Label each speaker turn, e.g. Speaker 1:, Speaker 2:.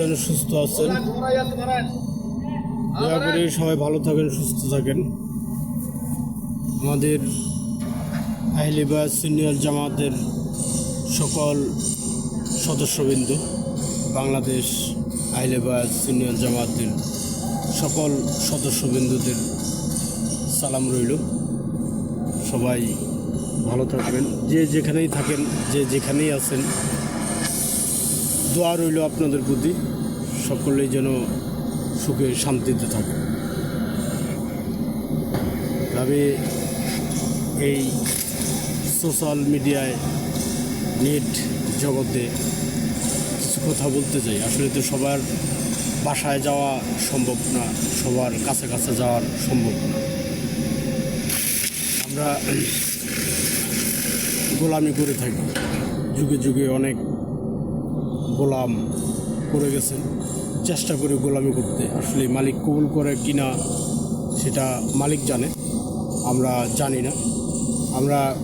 Speaker 1: আছেন সুস্থ আছেন। দয়া করে সবাই ভালো থাকেন, সুস্থ থাকেন। আমাদের আহিলিবা সিনিয়র জামাতের সকল সদস্যবৃন্দ, বাংলাদেশ আহিলিবা সিনিয়র জামাতের সকল সদস্যবৃন্দদের সালাম রইল। সবাই ভালো থাকবেন। যে যেখানেই থাকেন, যে যেখানেই আছেন দোয়া রইল আপনাদের প্রতি। সকলেই যেন সুখে শান্তিতে থাকে। তবে এই সোশ্যাল মিডিয়ায় নেট জগতে কিছু কথা বলতে চাই। আসলে তো সবার বাসায় যাওয়া সম্ভব না, সবার কাছে কাছে যাওয়ার সম্ভব না। আমরা গোলামি করে থাকি। যুগে যুগে অনেক গোলাম করে গেছেন। চেষ্টা করে গোলামি করতে। আসলে মালিক কবুল করে কি না, সেটা মালিক জানে। আমরা জানি না। আমরা